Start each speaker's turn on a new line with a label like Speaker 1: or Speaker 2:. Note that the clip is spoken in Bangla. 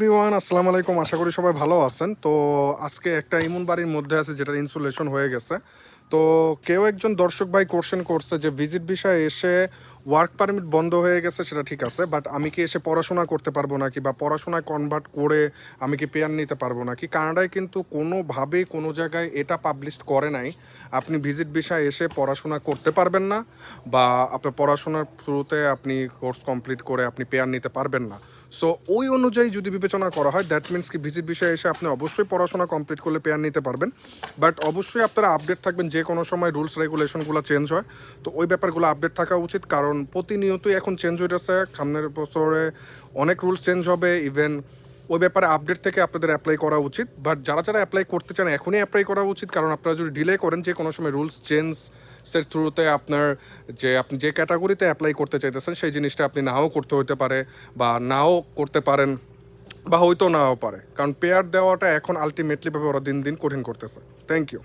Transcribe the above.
Speaker 1: এভরিওয়ান, আসসালামু আলাইকুম। আশা করি সবাই ভালো আছেন। তো আজকে একটা ইমুন বাড়ির মধ্যে আছে যেটার ইনসুলেশন হয়ে গেছে। তো কেউ একজন দর্শক ভাই কোশ্চেন করছে যে ভিজিট বিষয়ে এসে ওয়ার্ক পারমিট বন্ধ হয়ে গেছে সেটা ঠিক আছে বাট আমি কি এসে পড়াশোনা করতে পারব নাকি বা পড়াশোনায় কনভার্ট করে আমি কি পেয়ার নিতে পারব নাকি? কানাডায় কিন্তু কোনোভাবেই কোনো জায়গায় এটা পাবলিশ করে নাই। আপনি ভিজিট বিষয়ে এসে পড়াশোনা করতে পারবেন না বা আপনার পড়াশোনার থ্রুতে আপনি কোর্স কমপ্লিট করে আপনি পেয়ার নিতে পারবেন না। সো ওই অনুযায়ী যদি বিবেচনা করা হয় দ্যাট মিনস কি ভিজিট বিষয়ে এসে আপনি অবশ্যই পড়াশোনা কমপ্লিট করলে পেয়ার নিতে পারবেন। বাট অবশ্যই আপনারা আপডেট থাকবেন, যে কোনো সময় রুলস রেগুলেশনগুলো চেঞ্জ হয়। তো ওই ব্যাপারগুলো আপডেট থাকা উচিত, কারণ প্রতিনিয়তই এখন চেঞ্জ হয়ে হইতেছে। সামনের বছরে অনেক রুলস চেঞ্জ হবে ইভেন ওই ব্যাপারে আপডেট থেকে আপনাদের অ্যাপ্লাই করা উচিত। বাট যারা যারা অ্যাপ্লাই করতে চান, এখনই অ্যাপ্লাই করা উচিত। কারণ আপনারা যদি ডিলে করেন, যে কোনো সময় রুলস চেঞ্জ সের থ্রুতে আপনার যে আপনি যে ক্যাটাগরিতে অ্যাপ্লাই করতে চাইতেছেন, সেই জিনিসটা আপনি নাও করতে হতে পারে বা নাও করতে পারেন বা হয়তো নাও পারে। কারণ পেয়ার দেওয়াটা এখন আলটিমেটলিভাবে ওরা দিন দিন কঠিন করতেছে। Thank you